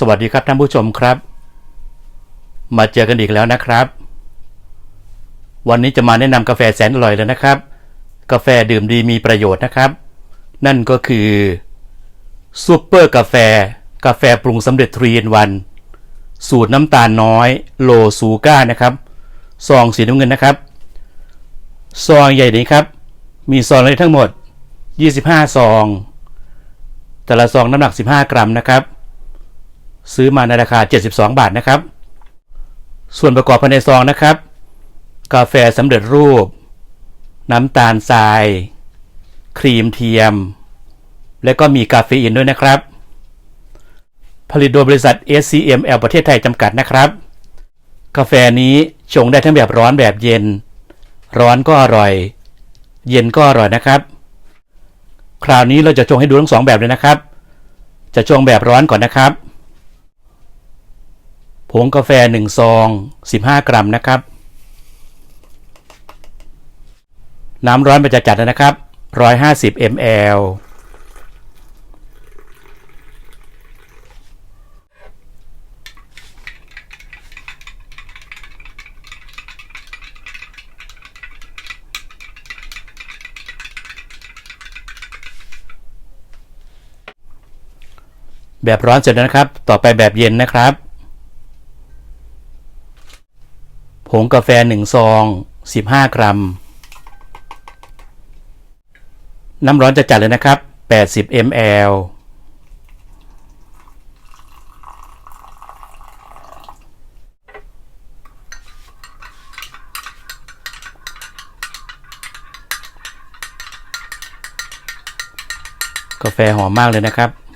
สวัสดีครับท่านผู้ชมครับ มาเจอกันอีกแล้วนะครับ วันนี้จะมาแนะนำกาแฟแสนอร่อยเลยนะครับ กาแฟดื่มดีมีประโยชน์นะครับ นั่นก็คือซูเปอร์กาแฟ กาแฟปรุงสำเร็จทรีนวัน สูตรน้ำตาลน้อยโลซูก้านะครับซองสีน้ำเงินนะครับ ซองใหญ่นี้ครับ มีซองเลยทั้งหมด 25 ซอง แต่ละซองน้ำหนัก 15 กรัมนะครับ ซื้อมาในราคา 72 บาทนะครับ ส่วนประกอบภายในซองนะครับ กาแฟสำเร็จรูป น้ำตาลทราย ครีมเทียม และก็มีกาเฟอีนด้วยนะครับ ผลิตโดยบริษัท SCML ประเทศไทยจำกัดนะครับ กาแฟนี้ชงได้ทั้งแบบร้อนแบบเย็น ร้อนก็อร่อย เย็นก็อร่อยนะครับ คราวนี้เราจะชงให้ดูทั้งสองแบบเลยนะครับ จะชงแบบร้อนก่อนนะครับ ผงกาแฟ1ซอง15 กรัมนะครับ น้ำร้อนไปจะจัดๆนะครับ 150 ml แบบร้อนเสร็จแล้วนะครับ ต่อไปแบบเย็นนะครับ ผงกาแฟ 1 ซอง 15 กรัม น้ำร้อนจะจัดเลยนะครับ 80 ml กาแฟหอมมากเลยนะครับ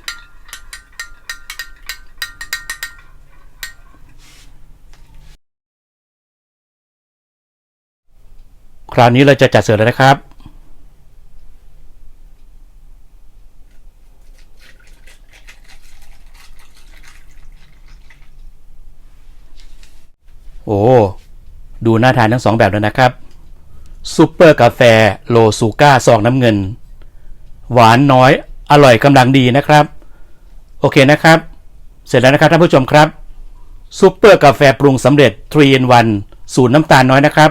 คราวนี้เราจะจัดเสิร์ฟแล้วนะครับ โอ้ ดูน่าทานทั้งสองแบบแล้วนะครับซูเปอร์กาแฟโลซูก้าซองน้ำเงิน หวานน้อยอร่อยกำลังดีนะครับ โอเคนะครับ เสร็จแล้วนะครับท่านผู้ชมครับซูเปอร์กาแฟปรุงสำเร็จ3 in 1สูตรน้ำตาลน้อยนะครับ